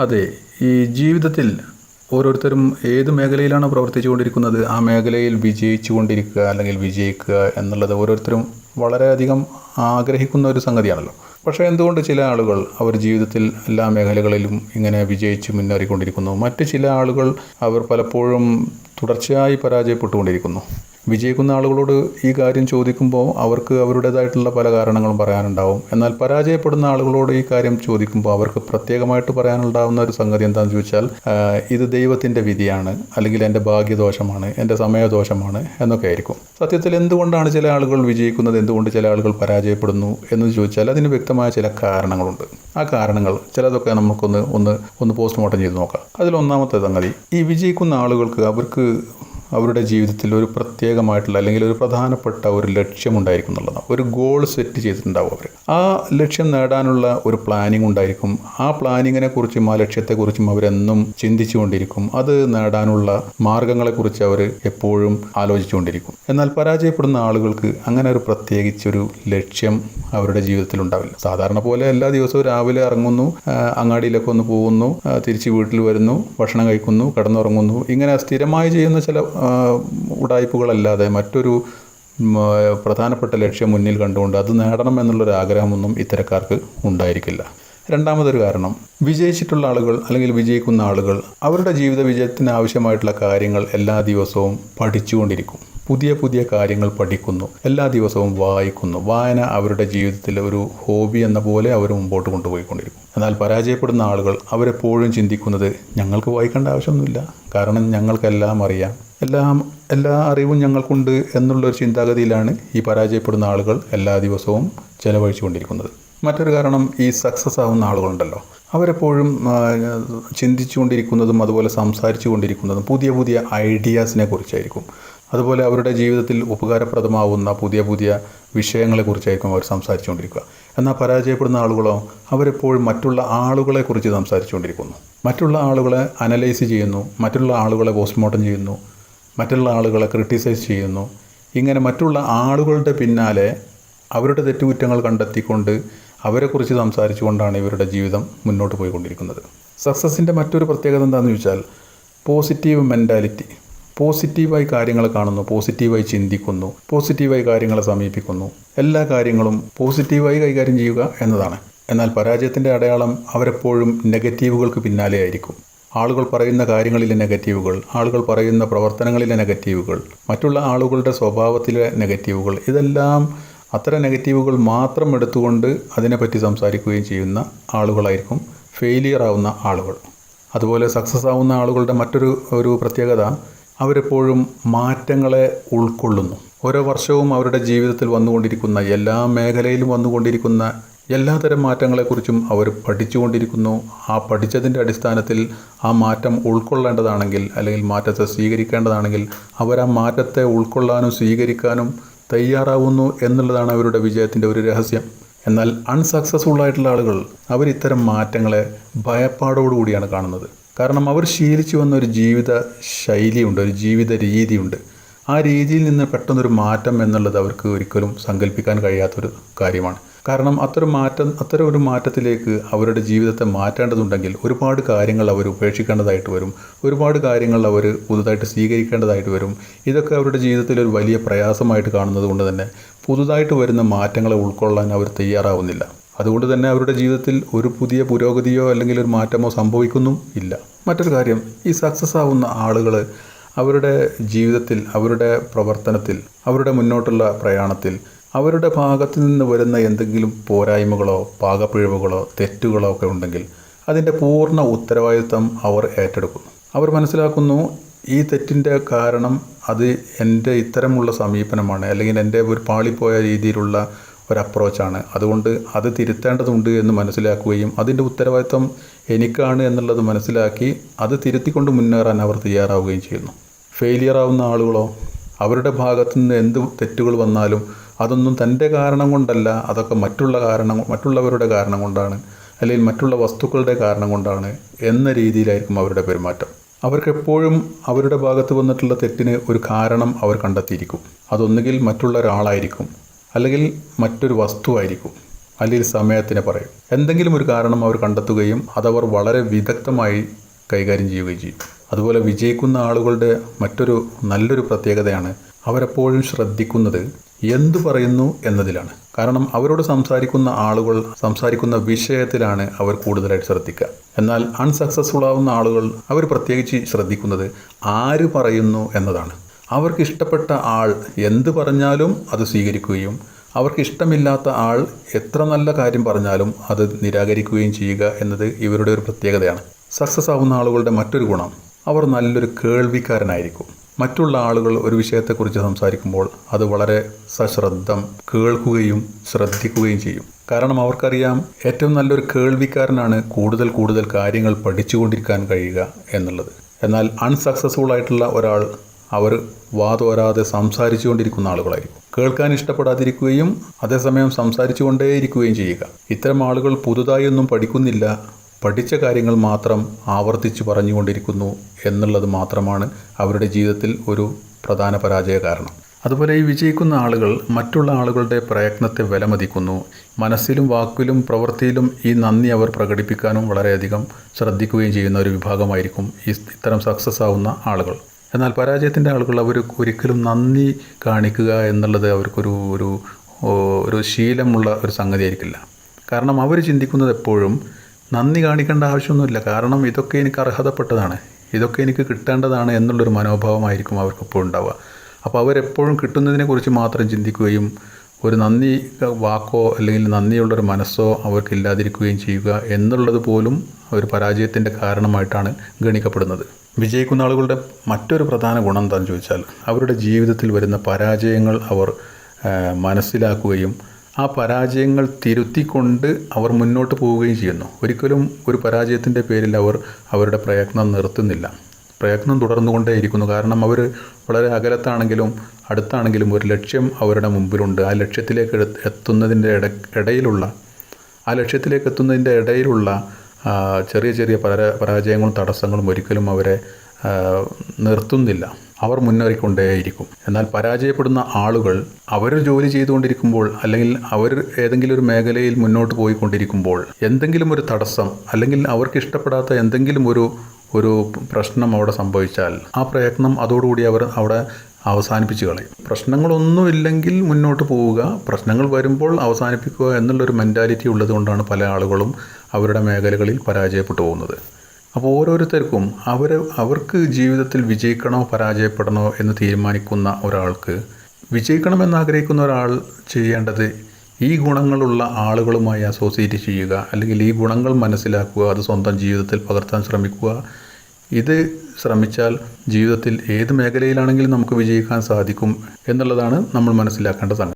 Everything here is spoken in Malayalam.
അതെ ഈ ജീവിതത്തിൽ ഓരോരുത്തരും ഏത് മേഖലയിലാണോ പ്രവർത്തിച്ചുകൊണ്ടിരിക്കുന്നത്? ആ മേഖലയിൽ വിജയിച്ചു കൊണ്ടിരിക്കുക അല്ലെങ്കിൽ വിജയിക്കുക എന്നുള്ളത് ഓരോരുത്തരും വളരെയധികം ആഗ്രഹിക്കുന്ന ഒരു സംഗതിയാണല്ലോ. പക്ഷേ എന്തുകൊണ്ട് ചില ആളുകൾ അവർ ജീവിതത്തിൽ എല്ലാ മേഖലകളിലും ഇങ്ങനെ വിജയിച്ച് മുന്നേറിക്കൊണ്ടിരിക്കുന്നു? മറ്റ് ചില ആളുകൾ അവർ പലപ്പോഴും തുടർച്ചയായി പരാജയപ്പെട്ടുകൊണ്ടിരിക്കുന്നു. വിജയിക്കുന്ന ആളുകളോട് ഈ കാര്യം ചോദിക്കുമ്പോൾ അവർക്ക് അവരുടേതായിട്ടുള്ള പല കാരണങ്ങളും പറയാനുണ്ടാവും. എന്നാൽ പരാജയപ്പെടുന്ന ആളുകളോട് ഈ കാര്യം ചോദിക്കുമ്പോൾ അവർക്ക് പ്രത്യേകമായിട്ട് പറയാനുണ്ടാവുന്ന ഒരു സംഗതി എന്താണെന്ന് ചോദിച്ചാൽ ഇത് ദൈവത്തിന്റെ വിധിയാണ് അല്ലെങ്കിൽ എന്റെ ഭാഗ്യദോഷമാണ് എന്റെ സമയദോഷമാണ് എന്നൊക്കെ ആയിരിക്കും. സത്യത്തിൽ എന്തുകൊണ്ടാണ് ചില ആളുകൾ വിജയിക്കുന്നത് എന്തുകൊണ്ട് ചില ആളുകൾ പരാജയപ്പെടുന്നു എന്ന് ചോദിച്ചാൽ അതിന് വ്യക്തമായ ചില കാരണങ്ങളുണ്ട്. ആ കാരണങ്ങൾ ചിലതൊക്കെ നമുക്കൊന്ന് ഒന്ന് ഒന്ന് പോസ്റ്റ്മോർട്ടം ചെയ്ത് നോക്കാം. അതിൽ ഒന്നാമത്തെ സംഗതി ഈ വിജയിക്കുന്ന ആളുകൾക്ക് അവർക്ക് അവരുടെ ജീവിതത്തിൽ ഒരു പ്രത്യേകമായിട്ടുള്ള അല്ലെങ്കിൽ ഒരു പ്രധാനപ്പെട്ട ഒരു ലക്ഷ്യമുണ്ടായിരിക്കും എന്നുള്ളതാണ്. ഒരു ഗോൾ സെറ്റ് ചെയ്തിട്ടുണ്ടാവും അവർ ആ ലക്ഷ്യം നേടാനുള്ള ഒരു പ്ലാനിംഗ് ഉണ്ടായിരിക്കും. ആ പ്ലാനിങ്ങിനെ കുറിച്ചും ആ ലക്ഷ്യത്തെക്കുറിച്ചും അവരെന്നും ചിന്തിച്ചുകൊണ്ടിരിക്കും. അത് നേടാനുള്ള മാർഗങ്ങളെക്കുറിച്ച് അവർ എപ്പോഴും ആലോചിച്ചുകൊണ്ടിരിക്കും. എന്നാൽ പരാജയപ്പെടുന്ന ആളുകൾക്ക് അങ്ങനെ ഒരു പ്രത്യേകിച്ചൊരു ലക്ഷ്യം അവരുടെ ജീവിതത്തിൽ ഉണ്ടാവില്ല. സാധാരണ പോലെ എല്ലാ ദിവസവും രാവിലെ ഇറങ്ങുന്നു അങ്ങാടിയിലൊക്കെ ഒന്ന് പോകുന്നു തിരിച്ച് വീട്ടിൽ വരുന്നു ഭക്ഷണം കഴിക്കുന്നു കിടന്നുറങ്ങുന്നു. ഇങ്ങനെ സ്ഥിരമായി ചെയ്യുന്ന ചില ഉടായ്പകളല്ലാതെ മറ്റൊരു പ്രധാനപ്പെട്ട ലക്ഷ്യം മുന്നിൽ കണ്ടുകൊണ്ട് അത് നേടണം എന്നുള്ളൊരു ആഗ്രഹമൊന്നും ഇത്തരക്കാർക്ക് ഉണ്ടായിരിക്കില്ല. രണ്ടാമതൊരു കാരണം വിജയിച്ചിട്ടുള്ള ആളുകൾ അല്ലെങ്കിൽ വിജയിക്കുന്ന ആളുകൾ അവരുടെ ജീവിത വിജയത്തിന് ആവശ്യമായിട്ടുള്ള കാര്യങ്ങൾ എല്ലാ ദിവസവും പഠിച്ചുകൊണ്ടിരിക്കും. പുതിയ പുതിയ കാര്യങ്ങൾ പഠിക്കുന്നു എല്ലാ ദിവസവും വായിക്കുന്നു. വായന അവരുടെ ജീവിതത്തിൽ ഒരു ഹോബി എന്ന പോലെ അവർ മുമ്പോട്ട് കൊണ്ടുപോയിക്കൊണ്ടിരിക്കും. എന്നാൽ പരാജയപ്പെടുന്ന ആളുകൾ അവരെപ്പോഴും ചിന്തിക്കുന്നത് ഞങ്ങൾക്ക് വായിക്കേണ്ട ആവശ്യമൊന്നുമില്ല. കാരണം ഞങ്ങൾക്കെല്ലാം അറിയാം എല്ലാം എല്ലാ അറിവും ഞങ്ങൾക്കുണ്ട് എന്നുള്ളൊരു ചിന്താഗതിയിലാണ് ഈ പരാജയപ്പെടുന്ന ആളുകൾ എല്ലാ ദിവസവും ചെലവഴിച്ചുകൊണ്ടിരിക്കുന്നത്. മറ്റൊരു കാരണം ഈ സക്സസ് ആവുന്ന ആളുകളുണ്ടല്ലോ. അവരെപ്പോഴും ചിന്തിച്ചു ചിന്തിച്ചുകൊണ്ടിരിക്കുന്നതും അതുപോലെ സംസാരിച്ചു കൊണ്ടിരിക്കുന്നതും പുതിയ പുതിയ ഐഡിയാസിനെ കുറിച്ചായിരിക്കും. അതുപോലെ അവരുടെ ജീവിതത്തിൽ ഉപകാരപ്രദമാവുന്ന പുതിയ പുതിയ വിഷയങ്ങളെക്കുറിച്ചായിരിക്കും അവർ സംസാരിച്ചുകൊണ്ടിരിക്കുക. എന്നാൽ പരാജയപ്പെടുന്ന ആളുകളോ അവരെപ്പോഴും മറ്റുള്ള ആളുകളെക്കുറിച്ച് സംസാരിച്ചുകൊണ്ടിരിക്കുന്നു. മറ്റുള്ള ആളുകളെ അനലൈസ് ചെയ്യുന്നു മറ്റുള്ള ആളുകളെ പോസ്റ്റ്മോർട്ടം ചെയ്യുന്നു മറ്റുള്ള ആളുകളെ ക്രിട്ടിസൈസ് ചെയ്യുന്നു. ഇങ്ങനെ മറ്റുള്ള ആളുകളുടെ പിന്നാലെ അവരുടെ തെറ്റുകുറ്റങ്ങൾ കണ്ടെത്തിക്കൊണ്ട് അവരെക്കുറിച്ച് സംസാരിച്ചുകൊണ്ടാണ് ഇവരുടെ ജീവിതം മുന്നോട്ട് പോയിക്കൊണ്ടിരിക്കുന്നത്. സക്സസിന്റെ മറ്റൊരു പ്രത്യേകത എന്താണെന്ന് ചോദിച്ചാൽ പോസിറ്റീവ് മെന്റാലിറ്റി പോസിറ്റീവായി കാര്യങ്ങൾ കാണുന്നു പോസിറ്റീവായി ചിന്തിക്കുന്നു പോസിറ്റീവായി കാര്യങ്ങളെ സമീപിക്കുന്നു. എല്ലാ കാര്യങ്ങളും പോസിറ്റീവായി കൈകാര്യം ചെയ്യുക എന്നതാണ്. എന്നാൽ പരാജയത്തിന്റെ അടയാളം അവരെപ്പോഴും നെഗറ്റീവുകൾക്ക് പിന്നാലെ ആയിരിക്കും ആളുകൾ പറയുന്ന കാര്യങ്ങളിലെ നെഗറ്റീവുകൾ ആളുകൾ പറയുന്ന പ്രവർത്തനങ്ങളിലെ നെഗറ്റീവുകൾ മറ്റുള്ള ആളുകളുടെ സ്വഭാവത്തിലെ നെഗറ്റീവുകൾ ഇതെല്ലാം അത്തരം നെഗറ്റീവുകൾ മാത്രം എടുത്തുകൊണ്ട് അതിനെപ്പറ്റി സംസാരിക്കുകയും ചെയ്യുന്ന ആളുകളായിരിക്കും ഫെയിലിയർ ആവുന്ന ആളുകൾ. അതുപോലെ സക്സസ് ആവുന്ന ആളുകളുടെ മറ്റൊരു ഒരു പ്രത്യേകത അവരെപ്പോഴും മാറ്റങ്ങളെ ഉൾക്കൊള്ളുന്നു. ഓരോ വർഷവും അവരുടെ ജീവിതത്തിൽ വന്നുകൊണ്ടിരിക്കുന്ന എല്ലാ മേഖലയിലും വന്നുകൊണ്ടിരിക്കുന്ന എല്ലാതരം മാറ്റങ്ങളെക്കുറിച്ചും അവർ പഠിച്ചുകൊണ്ടിരിക്കുന്നു. ആ പഠിച്ചതിന്റെ അടിസ്ഥാനത്തിൽ ആ മാറ്റം ഉൾക്കൊള്ളേണ്ടതാണെങ്കിൽ അല്ലെങ്കിൽ മാറ്റത്തെ സ്വീകരിക്കേണ്ടതാണെങ്കിൽ അവർ ആ മാറ്റത്തെ ഉൾക്കൊള്ളാനും സ്വീകരിക്കാനും തയ്യാറാവുന്നു എന്നുള്ളതാണ് അവരുടെ വിജയത്തിന്റെ ഒരു രഹസ്യം. എന്നാൽ അൺസക്സസ്ഫുൾ ആയിട്ടുള്ള ആളുകൾ അവർ ഇത്തരം മാറ്റങ്ങളെ ഭയപ്പാടോടുകൂടിയാണ് കാണുന്നത്. കാരണം അവർ ശീലിച്ചു വന്ന ഒരു ജീവിത ശൈലിയുണ്ട് ഒരു ജീവിത രീതിയുണ്ട്. ആ രീതിയിൽ നിന്ന് പെട്ടെന്നൊരു മാറ്റം എന്നുള്ളത് അവർക്ക് ഒരിക്കലും സങ്കല്പിക്കാൻ കഴിയാത്തൊരു കാര്യമാണ്. കാരണം അത്തരം മാറ്റം അത്തരം ഒരു മാറ്റത്തിലേക്ക് അവരുടെ ജീവിതത്തെ മാറ്റേണ്ടതുണ്ടെങ്കിൽ ഒരുപാട് കാര്യങ്ങൾ അവർ ഉപേക്ഷിക്കേണ്ടതായിട്ട് വരും. ഒരുപാട് കാര്യങ്ങൾ അവർ പുതുതായിട്ട് സ്വീകരിക്കേണ്ടതായിട്ട് വരും. ഇതൊക്കെ അവരുടെ ജീവിതത്തിൽ ഒരു വലിയ പ്രയാസമായിട്ട് കാണുന്നത് കൊണ്ട് തന്നെ പുതുതായിട്ട് വരുന്ന മാറ്റങ്ങളെ ഉൾക്കൊള്ളാൻ അവർ തയ്യാറാവുന്നില്ല. അതുകൊണ്ട് തന്നെ അവരുടെ ജീവിതത്തിൽ ഒരു പുതിയ പുരോഗതിയോ അല്ലെങ്കിൽ ഒരു മാറ്റമോ സംഭവിക്കുന്നു ഇല്ല. മറ്റൊരു കാര്യം ഈ സക്സസ് ആവുന്ന ആളുകൾ അവരുടെ ജീവിതത്തിൽ അവരുടെ പ്രവർത്തനത്തിൽ അവരുടെ മുന്നോട്ടുള്ള പ്രയാണത്തിൽ അവരുടെ ഭാഗത്തു നിന്ന് വരുന്ന എന്തെങ്കിലും പോരായ്മകളോ പാകപ്പിഴവുകളോ തെറ്റുകളോ ഒക്കെ ഉണ്ടെങ്കിൽ അതിന്റെ പൂർണ ഉത്തരവാദിത്തം അവർ ഏറ്റെടുക്കുന്നു അവർ മനസ്സിലാക്കുന്നു ഈ തെറ്റിന്റെ കാരണം അത് എന്റെ ഇത്തരമുള്ള സമീപനമാണ് അല്ലെങ്കിൽ എന്റെ ഒരു പാളിപ്പോയ രീതിയിലുള്ള ഒരു അപ്രോച്ചാണ്. അതുകൊണ്ട് അത് തിരുത്തേണ്ടതുണ്ട് എന്ന് മനസ്സിലാക്കുകയും അതിന്റെ ഉത്തരവാദിത്വം എനിക്കാണ് എന്നുള്ളത് മനസ്സിലാക്കി അത് തിരുത്തിക്കൊണ്ട് മുന്നേറാൻ അവർ തയ്യാറാവുകയും ചെയ്യുന്നു. ഫെയിലിയർ ആവുന്ന ആളുകളോ അവരുടെ ഭാഗത്തു നിന്ന് എന്ത് തെറ്റുകൾ വന്നാലും അതൊന്നും തന്റെ കാരണം കൊണ്ടല്ല അതൊക്കെ മറ്റുള്ള കാരണം മറ്റുള്ളവരുടെ കാരണം കൊണ്ടാണ് അല്ലെങ്കിൽ മറ്റുള്ള വസ്തുക്കളുടെ കാരണം കൊണ്ടാണ് എന്ന രീതിയിലായിരിക്കും അവരുടെ പെരുമാറ്റം. അവർക്കെപ്പോഴും അവരുടെ ഭാഗത്ത് വന്നിട്ടുള്ള തെറ്റിന് ഒരു കാരണം അവർ കണ്ടെത്തിയിരിക്കും. അതൊന്നുകിൽ മറ്റുള്ള ഒരാളായിരിക്കും അല്ലെങ്കിൽ മറ്റൊരു വസ്തുവായിരിക്കും അല്ലെങ്കിൽ സമയത്തിനെ പറയും. എന്തെങ്കിലും ഒരു കാരണം അവർ കണ്ടെത്തുകയും അതവർ വളരെ വിദഗ്ധമായി കൈകാര്യം ചെയ്യുകയും ചെയ്യും. അതുപോലെ വിജയിക്കുന്ന ആളുകളുടെ മറ്റൊരു നല്ലൊരു പ്രത്യേകതയാണ് അവരെപ്പോഴും ശ്രദ്ധിക്കുന്നത് എന്തു പറയുന്നു എന്നതിലാണ്. കാരണം അവരോട് സംസാരിക്കുന്ന ആളുകൾ സംസാരിക്കുന്ന വിഷയത്തിലാണ് അവർ കൂടുതലായിട്ട് ശ്രദ്ധിക്കുക. എന്നാൽ അൺസക്സസ്ഫുൾ ആവുന്ന ആളുകൾ അവർ പ്രത്യേകിച്ച് ശ്രദ്ധിക്കുന്നത് ആര് പറയുന്നു എന്നതാണ്. അവർക്ക് ഇഷ്ടപ്പെട്ട ആൾ എന്ത് പറഞ്ഞാലും അത് സ്വീകരിക്കുകയും അവർക്ക് ഇഷ്ടമില്ലാത്ത ആൾ എത്ര നല്ല കാര്യം പറഞ്ഞാലും അത് നിരാകരിക്കുകയും ചെയ്യുക എന്നത് ഇവരുടെ ഒരു പ്രത്യേകതയാണ്. സക്സസ് ആവുന്ന ആളുകളുടെ മറ്റൊരു ഗുണം അവർ നല്ലൊരു കേൾവിക്കാരനായിരിക്കും. മറ്റുള്ള ആളുകൾ ഒരു വിഷയത്തെക്കുറിച്ച് സംസാരിക്കുമ്പോൾ അത് വളരെ സശ്രദ്ധം കേൾക്കുകയും ശ്രദ്ധിക്കുകയും ചെയ്യും. കാരണം അവർക്കറിയാം ഏറ്റവും നല്ലൊരു കേൾവിക്കാരനാണ് കൂടുതൽ കൂടുതൽ കാര്യങ്ങൾ പഠിച്ചുകൊണ്ടിരിക്കാൻ കഴിയുക എന്നുള്ളത്. എന്നാൽ അൺസക്സസ്ഫുൾ ആയിട്ടുള്ള ഒരാൾ അവർ വാതോരാതെ സംസാരിച്ചു കൊണ്ടിരിക്കുന്ന ആളുകളായിരിക്കും. കേൾക്കാൻ ഇഷ്ടപ്പെടാതിരിക്കുകയും അതേസമയം സംസാരിച്ചു കൊണ്ടേയിരിക്കുകയും ചെയ്യുക. ഇത്തരം ആളുകൾ പുതുതായി ഒന്നും പഠിക്കുന്നില്ല. പഠിച്ച കാര്യങ്ങൾ മാത്രം ആവർത്തിച്ച് പറഞ്ഞുകൊണ്ടിരിക്കുന്നു എന്നുള്ളത് മാത്രമാണ് അവരുടെ ജീവിതത്തിൽ ഒരു പ്രധാന പരാജയ കാരണം. അതുപോലെ ഈ വിജയിക്കുന്ന ആളുകൾ മറ്റുള്ള ആളുകളുടെ പ്രയത്നത്തെ വിലമതിക്കുന്നു. മനസ്സിലും വാക്കിലും പ്രവൃത്തിയിലും ഈ നന്ദി അവർ പ്രകടിപ്പിക്കാനും വളരെയധികം ശ്രദ്ധിക്കുകയും ചെയ്യുന്ന ഒരു വിഭാഗമായിരിക്കും ഈ ഇത്തരം സക്സസ് ആവുന്ന ആളുകൾ. എന്നാൽ പരാജയത്തിന്റെ ആളുകൾ അവർ ഒരിക്കലും നന്ദി കാണിക്കുക എന്നുള്ളത് അവർക്കൊരു ഒരു ഒരു ശീലമുള്ള ഒരു സംഗതിയായിരിക്കില്ല. കാരണം അവർ ചിന്തിക്കുന്നത് എപ്പോഴും നന്ദി കാണിക്കേണ്ട ആവശ്യമൊന്നുമില്ല. കാരണം ഇതൊക്കെ എനിക്ക് അർഹതപ്പെട്ടതാണ്. ഇതൊക്കെ എനിക്ക് കിട്ടേണ്ടതാണ് എന്നുള്ളൊരു മനോഭാവമായിരിക്കും അവർക്കിപ്പോൾ ഉണ്ടാവുക. അപ്പോൾ അവരെപ്പോഴും കിട്ടുന്നതിനെക്കുറിച്ച് മാത്രം ചിന്തിക്കുകയും ഒരു നന്ദി വാക്കോ അല്ലെങ്കിൽ നന്ദിയുള്ളൊരു മനസ്സോ അവർക്കില്ലാതിരിക്കുകയും ചെയ്യുക എന്നുള്ളത് പോലും ഒരു പരാജയത്തിന്റെ കാരണമായിട്ടാണ് ഗണിക്കപ്പെടുന്നത്. വിജയിക്കുന്ന ആളുകളുടെ മറ്റൊരു പ്രധാന ഗുണം എന്താണെന്ന് ചോദിച്ചാൽ അവരുടെ ജീവിതത്തിൽ വരുന്ന പരാജയങ്ങൾ അവർ മനസ്സിലാക്കുകയും ആ പരാജയങ്ങൾ തിരുത്തിക്കൊണ്ട് അവർ മുന്നോട്ട് പോവുകയും ചെയ്യുന്നു. ഒരിക്കലും ഒരു പരാജയത്തിന്റെ പേരിൽ അവർ അവരുടെ പ്രയത്നം നിർത്തുന്നില്ല. പ്രയത്നം തുടർന്നുകൊണ്ടേയിരിക്കുന്നു. കാരണം അവർ വളരെ അകലത്താണെങ്കിലും അടുത്താണെങ്കിലും ഒരു ലക്ഷ്യം അവരുടെ മുമ്പിലുണ്ട്. ആ ലക്ഷ്യത്തിലേക്ക് എത്തുന്നതിന്റെ ഇട ഇടയിലുള്ള ആ ലക്ഷ്യത്തിലേക്ക് എത്തുന്നതിന്റെ ഇടയിലുള്ള ചെറിയ ചെറിയ പരാ പരാജയങ്ങളും തടസ്സങ്ങളും ഒരിക്കലും അവരെ നിർത്തുന്നില്ല. അവർ മുന്നേറിക്കൊണ്ടേയിരിക്കും. എന്നാൽ പരാജയപ്പെടുന്ന ആളുകൾ അവർ ജോലി ചെയ്തുകൊണ്ടിരിക്കുമ്പോൾ അല്ലെങ്കിൽ അവർ ഏതെങ്കിലും ഒരു മേഖലയിൽ മുന്നോട്ട് പോയിക്കൊണ്ടിരിക്കുമ്പോൾ എന്തെങ്കിലും ഒരു തടസ്സം അല്ലെങ്കിൽ അവർക്ക് ഇഷ്ടപ്പെടാത്ത എന്തെങ്കിലും ഒരു ഒരു പ്രശ്നം അവിടെ സംഭവിച്ചാൽ ആ പ്രയത്നം അതോടുകൂടി അവർ അവിടെ അവസാനിപ്പിച്ച് കളയും. പ്രശ്നങ്ങളൊന്നുമില്ലെങ്കിൽ മുന്നോട്ട് പോവുക. പ്രശ്നങ്ങൾ വരുമ്പോൾ അവസാനിപ്പിക്കുക എന്നുള്ളൊരു മെന്റാലിറ്റി ഉള്ളത് കൊണ്ടാണ് പല ആളുകളും അവരുടെ മേഖലകളിൽ പരാജയപ്പെട്ടു പോകുന്നത്. അപ്പോൾ ഓരോരുത്തർക്കും അവർ അവർക്ക് ജീവിതത്തിൽ വിജയിക്കണോ പരാജയപ്പെടണോ എന്ന് തീരുമാനിക്കുന്ന ഒരാൾക്ക് വിജയിക്കണമെന്ന് ആഗ്രഹിക്കുന്ന ഒരാൾ ചെയ്യേണ്ടത് ഈ ഗുണങ്ങളുള്ള ആളുകളുമായി അസോസിയേറ്റ് ചെയ്യുക അല്ലെങ്കിൽ ഈ ഗുണങ്ങൾ മനസ്സിലാക്കുക അത് സ്വന്തം ജീവിതത്തിൽ പകർത്താൻ ശ്രമിക്കുക. ഇത് ശ്രമിച്ചാൽ ജീവിതത്തിൽ ഏത് മേഖലയിലാണെങ്കിലും നമുക്ക് വിജയിക്കാൻ സാധിക്കും എന്നുള്ളതാണ് നമ്മൾ മനസ്സിലാക്കേണ്ട